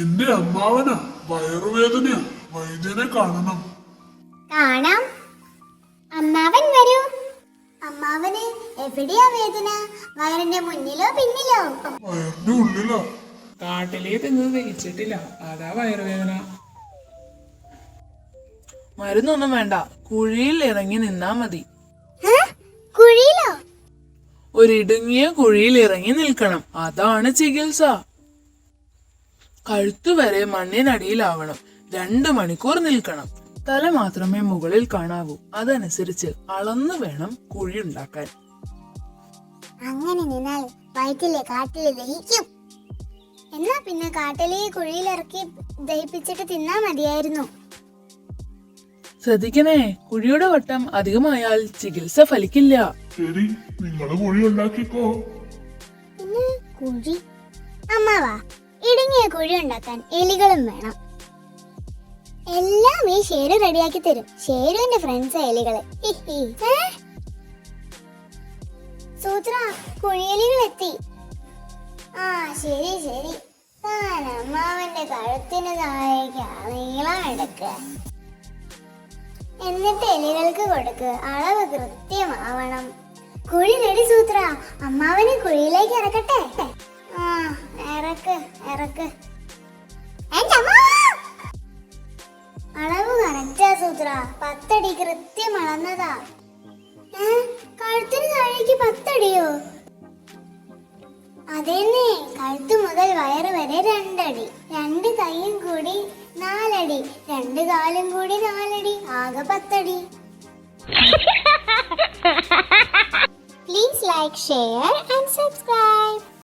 എന്റെ അമ്മാവനാ വയറുവേദനയാ. വൈദ്യനെ കാണണം. കാണാം. അമ്മാവൻ വരൂ. അമ്മാവന് എവിടെയാ വേദന? വയറിന്റെ മുന്നിലോ പിന്നിലോ? വയറിന്റെ ഉള്ളിലോ? കാട്ടിലേ ദഹിച്ചിട്ടില്ല അതാ വയറുവേദന. മരുന്നൊന്നും വേണ്ട. കുഴിയിൽ ഇറങ്ങി നിന്നാ മതി. ഹ? കുഴിയിലോ? ഒരിടുങ്ങിയ കുഴിയിൽ ഇറങ്ങി നിൽക്കണം. അതാണ് ചികിത്സ. കഴുത്തുവരെ മണ്ണിനടിയിലാവണം. രണ്ടു മണിക്കൂർ നിൽക്കണം. തല മാത്രമേ മുകളിൽ കാണാവൂ. അതനുസരിച്ച് അളന്നു വേണം കുഴി ഉണ്ടാക്കാൻ അങ്ങനെ നിന്നാൽ വയറ്റിലെ ദഹിക്കും. എന്നാ പിന്നെ കാട്ടിലെ കുഴിയിലിറക്കി ദഹിപ്പിച്ചിട്ട് തിന്നാ മതിയായിരുന്നു. ശ്രദ്ധിക്കണേ കുഴിയുടെ വട്ടം അധികമായാൽ ചികിത്സ ഫലിക്കില്ല. ശരി കുഴി ഉണ്ടാക്കിക്കോ കുഴി. അമ്മാവാ ഇടുങ്ങിയ കുഴി ഉണ്ടാക്കാൻ എലികളും വേണം. എല്ലാം ഈ ഷേരു റെഡിയാക്കി തരും. ഷേരുവിന്റെ ഫ്രണ്ട്സ് എലികൾ? സൂത്ര കുഴിയലികൾ എത്തി ആ ശരി ശരി. അമ്മാവന്റെ കഴുത്തിന് താഴേക്ക് നീളം എടുക്കുക. എന്നിട്ട് എലികൾക്ക് കൊടുക്ക്. അളവ് കൃത്യമാവണം. കുഴി റെഡി സൂത്ര. അമ്മാവനെ കുഴിയിലേക്ക് ഇറക്കട്ടെ. സൂത്ര പത്തടി കൃത്യം അളന്നതാ? കഴുത്തിന് താഴേക്ക് പത്തടിയോ? അതെന്നെ. കഴുത്ത് മുതൽ വയറ് വരെ രണ്ടടി. രണ്ട് കൈയും കൂടി നാലടി. രണ്ട് കാലും കൂടി നാലടി. ആകെ പത്തടി. Please like share and subscribe